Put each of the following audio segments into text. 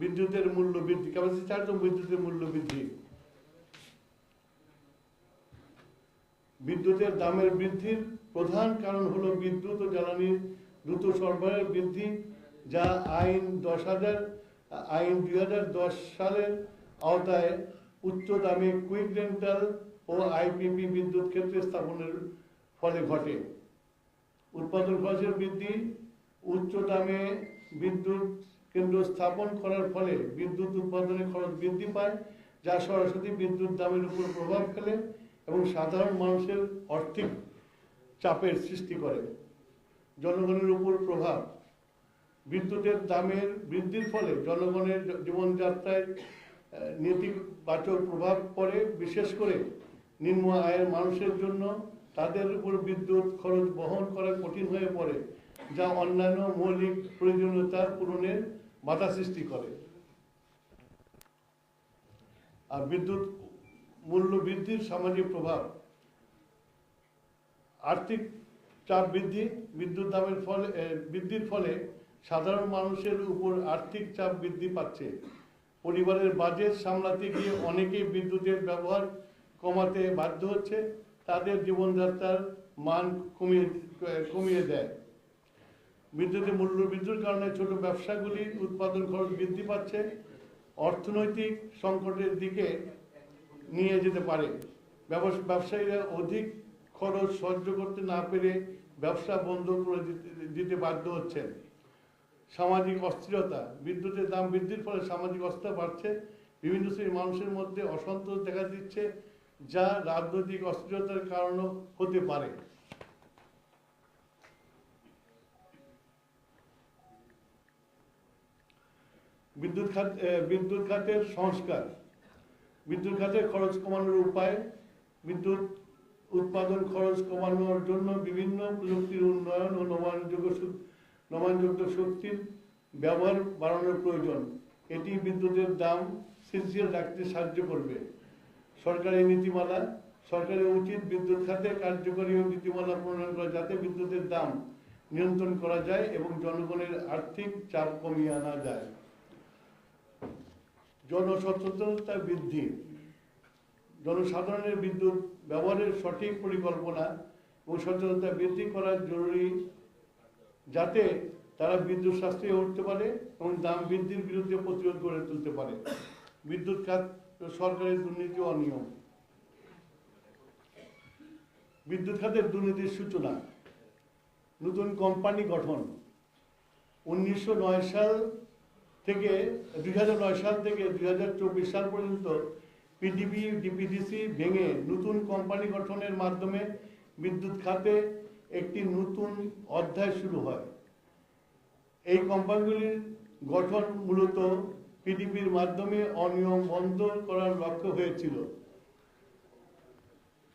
বিদ্যুতের মূল্য বৃদ্ধি ক্যাপাসিটি চার্জ এবং বিদ্যুতের মূল্য বৃদ্ধি। বিদ্যুতের দামের বৃদ্ধির প্রধান কারণ হলো বিদ্যুৎ ও জ্বালানির দ্রুত সরবরাহের বৃদ্ধি, যা আইন দশ হাজার, আইন দুই হাজার দশ সালের আওতায় উচ্চ দামে কুইক রেন্টাল ও আইপিপি বিদ্যুৎ ক্ষেত্রে স্থাপনের ফলে ঘটে। উৎপাদন খরচের বৃদ্ধি, উচ্চ দামে বিদ্যুৎ কেন্দ্র স্থাপন করার ফলে বিদ্যুৎ উৎপাদনের খরচ বৃদ্ধি পায়, যা সরাসরি বিদ্যুৎ দামের উপর প্রভাব ফেলে এবং সাধারণ মানুষের আর্থিক চাপের সৃষ্টি করে। জনগণের উপর প্রভাব। বিদ্যুতের দামের বৃদ্ধির ফলে জনগণের জীবনযাত্রায় নেতিবাচক প্রভাব পড়ে, বিশেষ করে নিম্ন আয়ের মানুষের জন্য তাদের উপর বিদ্যুৎ খরচ বহন করা কঠিন হয়ে পড়ে, যা অন্যান্য মৌলিক প্রয়োজনীয়তা পূরণের বাধা সৃষ্টি করে। আর বিদ্যুৎ মূল্য বৃদ্ধির সামাজিক প্রভাব। আর্থিক চাপ বৃদ্ধি, বিদ্যুৎ দামের ফলে বৃদ্ধির ফলে সাধারণ মানুষের উপর আর্থিক চাপ বৃদ্ধি পাচ্ছে। পরিবারের বাজেট সামলাতে গিয়ে অনেকেই বিদ্যুতের ব্যবহার কমাতে বাধ্য হচ্ছে। তাদের জীবনযাত্রার মান কমিয়ে কমিয়ে দেয়। বিদ্যুতের মূল্য বৃদ্ধির কারণে ছোট ব্যবসাগুলি উৎপাদন খরচ বৃদ্ধি পাচ্ছে, অর্থনৈতিক সংকটের দিকে নিয়ে যেতে পারে। ব্যবস- ব্যবসায়ীরা অধিক খরচ সহ্য করতে না পেরে ব্যবসা বন্ধ করে দিতে- দিতে বাধ্য হচ্ছেন। সামাজিক অস্থিরতা, বিদ্যুতের দাম বৃদ্ধির ফলে সামাজিক অস্থিরতা বাড়ছে। বিভিন্ন শ্রেণির মানুষের মধ্যে অসন্তোষ দেখা দিচ্ছে, যা রাজনৈতিক অস্থিরতার কারণও হতে পারে। বিদ্যুৎ খাত বিদ্যুৎ খাতের সংস্কার। বিদ্যুৎ খাতের খরচ কমানোর উপায়, বিদ্যুৎ উৎপাদন খরচ কমানোর জন্য বিভিন্ন প্রযুক্তির উন্নয়ন ও নবায়নযোগ্য নবায়নযোগ্য শক্তির ব্যবহার বাড়ানোর প্রয়োজন। এটি বিদ্যুতের দাম স্থিতিশীল রাখতে সাহায্য করবে। সরকারি নীতিমালা, সরকারের উচিত বিদ্যুৎ খাতে কার্যকরী নীতিমালা প্রণয়ন করা যাতে বিদ্যুতের দাম নিয়ন্ত্রণ করা যায় এবং জনগণের আর্থিক চাপ কমিয়ে আনা যায়। জনসচেতনতা বৃদ্ধি। জনসাধারণের বিদ্যুৎ ব্যবহারের সঠিক পরিকল্পনা ও সচেতনতা বৃদ্ধি করা জরুরি যাতে তারা বিদ্যুৎ সাশ্রয়ী উঠতে পারে এবং দাম বৃদ্ধির বিরুদ্ধে প্রতিরোধ গড়ে তুলতে পারে। বিদ্যুৎ খাত সরকারের দুর্নীতি অনিয়ম। বিদ্যুৎ খাতের দুর্নীতির সূচনা। নতুন কোম্পানি গঠন। উনিশশো নয় সাল থেকে দুই হাজার নয় সাল থেকে দুই হাজার চব্বিশ সাল পর্যন্ত পিডিপি ডিপিডিসি ভেঙে নতুন কোম্পানি গঠনের মাধ্যমে বিদ্যুৎ খাতে একটি নতুন অধ্যায় শুরু হয়। এই কোম্পানিগুলির গঠন মূলত পিডিপির মাধ্যমে অনিয়ম বন্ধ করার লক্ষ্য হয়েছিল।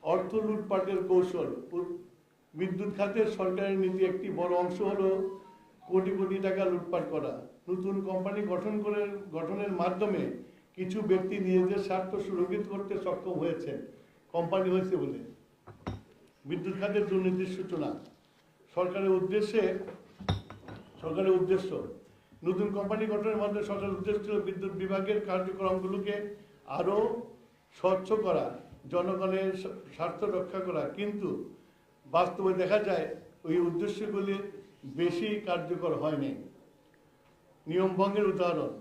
অর্থ লুটপাটের কৌশল। বিদ্যুৎ খাতের সরকারের নীতি একটি বড় অংশ হল কোটি কোটি টাকা লুটপাট করা। নতুন কোম্পানি গঠন করে, গঠনের মাধ্যমে কিছু ব্যক্তি নিজেদের স্বার্থ সুরক্ষিত করতে সক্ষম হয়েছে কোম্পানি হয়েছে বলে। বিদ্যুৎ খাতের দুর্নীতির সূচনা। সরকারের উদ্দেশ্যে, সরকারের উদ্দেশ্য, নতুন কোম্পানি গঠনের মাধ্যমে সরকারের উদ্দেশ্য ছিল বিদ্যুৎ বিভাগের কার্যক্রমগুলোকে আরও স্বচ্ছ করা, জনগণের স্বার্থ রক্ষা করা। কিন্তু বাস্তবে দেখা যায়, ওই উদ্দেশ্যগুলি বেশি কার্যকর হয়নি। নিয়ম ভঙ্গের উদাহরণ।